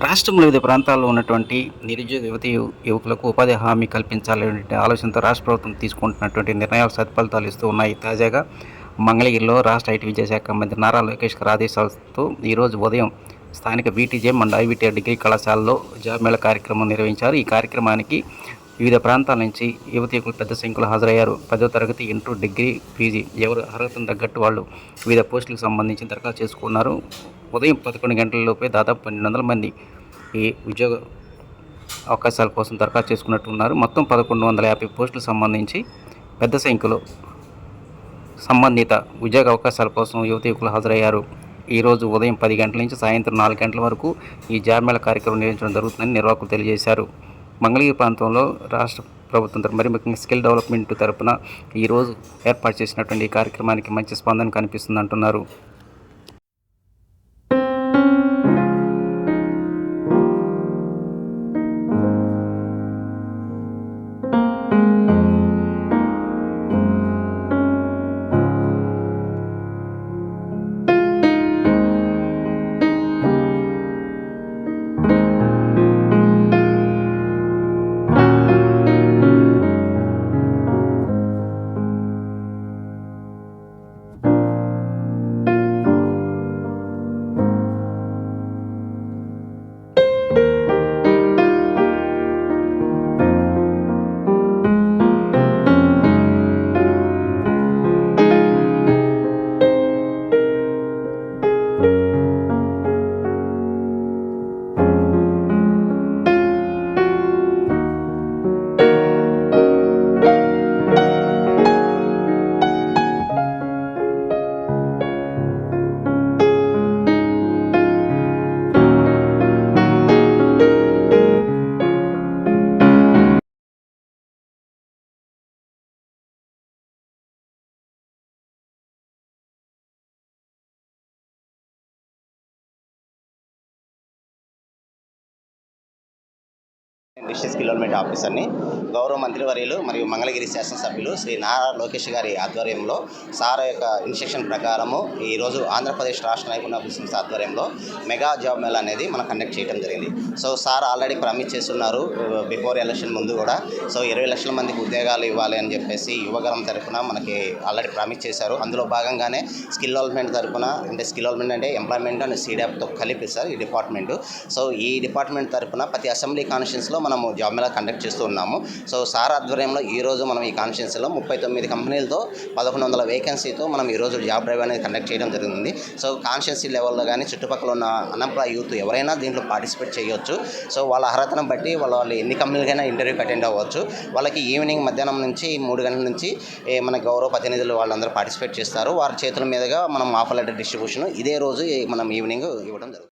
రాష్ట్రంలో వివిధ ప్రాంతాల్లో ఉన్నటువంటి నిరుద్యోగ యువతి యువకులకు ఉపాధి హామీ కల్పించాలనే ఆలోచనతో రాష్ట్ర ప్రభుత్వం తీసుకుంటున్నటువంటి నిర్ణయాలు సత్ఫలితాలు ఇస్తూ ఉన్నాయి. తాజాగా మంగళగిరిలో రాష్ట్ర ఐటీ విద్యాశాఖ మంత్రి నారా లోకేష్ గారి ఆదేశాలతో ఈరోజు ఉదయం స్థానిక బీటీజే అండ్ ఐబీటీఆర్ డిగ్రీ కళాశాలలో జాబ్ మేళ కార్యక్రమం నిర్వహించారు. ఈ కార్యక్రమానికి వివిధ ప్రాంతాల నుంచి యువతి యువకులు పెద్ద సంఖ్యలో హాజరయ్యారు. పదో తరగతి ఇంటర్ డిగ్రీ పీజీ ఎవరు అర్హతను తగ్గట్టు వాళ్ళు వివిధ పోస్టులకు సంబంధించి దరఖాస్తు చేసుకున్నారు. ఉదయం పదకొండు గంటలలోపే దాదాపు పన్నెండు వందల మంది ఈ ఉద్యోగ అవకాశాల కోసం దరఖాస్తు చేసుకున్నట్టు ఉన్నారు మొత్తం పదకొండు వందల యాభై పోస్టులకు సంబంధించి పెద్ద సంఖ్యలో సంబంధిత ఉద్యోగ అవకాశాల కోసం యువత యువకులు హాజరయ్యారు. ఈరోజు ఉదయం పది గంటల నుంచి సాయంత్రం నాలుగు గంటల వరకు ఈ జాబ్ కార్యక్రమం నిర్వహించడం జరుగుతుందని నిర్వాహకులు తెలియజేశారు. మంగళగిరి ప్రాంతంలో రాష్ట్ర ప్రభుత్వం తరపు మరి ముఖ్యంగా స్కిల్ డెవలప్మెంట్ తరపున ఈరోజు ఏర్పాటు చేసినటువంటి ఈ కార్యక్రమానికి మంచి స్పందన కనిపిస్తుంది అంటున్నారు. డిస్ట్రిక్ట్ డెవలప్మెంట్ ఆఫీసర్ని గౌరవ మంత్రివర్యులు మరియు మంగళగిరి శాసనసభ్యులు శ్రీ నారా లోకేష్ గారి ఆధ్వర్యంలో సార్ యొక్క ఇన్స్ట్రక్షన్ ప్రకారము ఈరోజు ఆంధ్రప్రదేశ్ రాష్ట్ర నైపుణ్య సంస్థ ఆధ్వర్యంలో మెగా జాబ్ మేళా అనేది మనం కండక్ట్ చేయడం జరిగింది. సో సార్ ఆల్రెడీ ప్రామిస్ చేస్తున్నారు బిఫోర్ ఎలక్షన్ ముందు కూడా. సో ఇరవై లక్షల మందికి ఉద్యోగాలు ఇవ్వాలి అని చెప్పేసి యువగలం తరఫున మనకి ఆల్రెడీ ప్రామిస్ చేశారు. అందులో భాగంగానే స్కిల్ డెవలప్మెంట్ తరఫున అంటే స్కిల్ డెవలప్మెంట్ అంటే ఎంప్లాయ్మెంట్ అండ్ సీడాప్తో కలిపి సార్ ఈ డిపార్ట్మెంట్. సో ఈ డిపార్ట్మెంట్ తరఫున ప్రతి అసెంబ్లీ కాన్స్టిట్యూన్స్లో మనము జాబ్ మేళా కండక్ట్ చేస్తూ ఉన్నాము. సో సార్ ఆధ్వర్యంలో ఈ రోజు మనం ఈ కాన్స్టిట్యూన్సీలో ముప్పై తొమ్మిది కంపెనీలతో పదకొండు వందల వేకెన్సీతో మనం ఈ రోజు జాబ్ డ్రైవ్ అనేది కండక్ట్ చేయడం జరిగింది. సో కాన్స్టిట్యూన్సీ లెవెల్లో కానీ చుట్టుపక్కల ఉన్న అన్ఎంప్లాయ్ యూత్ ఎవరైనా దీంట్లో పార్టిసిపేట్ చేయొచ్చు. సో వాళ్ళ అర్హతను బట్టి వాళ్ళ వాళ్ళు ఎన్ని కంపెనీలకైనా ఇంటర్వ్యూకి అటెండ్ అవ్వచ్చు. వాళ్ళకి ఈవినింగ్ మధ్యాహ్నం నుంచి మూడు గంటల నుంచి మన గౌరవ ప్రతినిధులు వాళ్ళందరూ పార్టిసిపేట్ చేస్తారు. వారి చేతుల మీదుగా మనం ఆఫర్ లెటర్ డిస్ట్రిబ్యూషన్ ఇదే రోజు మనం ఈవినింగ్ ఇవ్వడం జరుగుతుంది.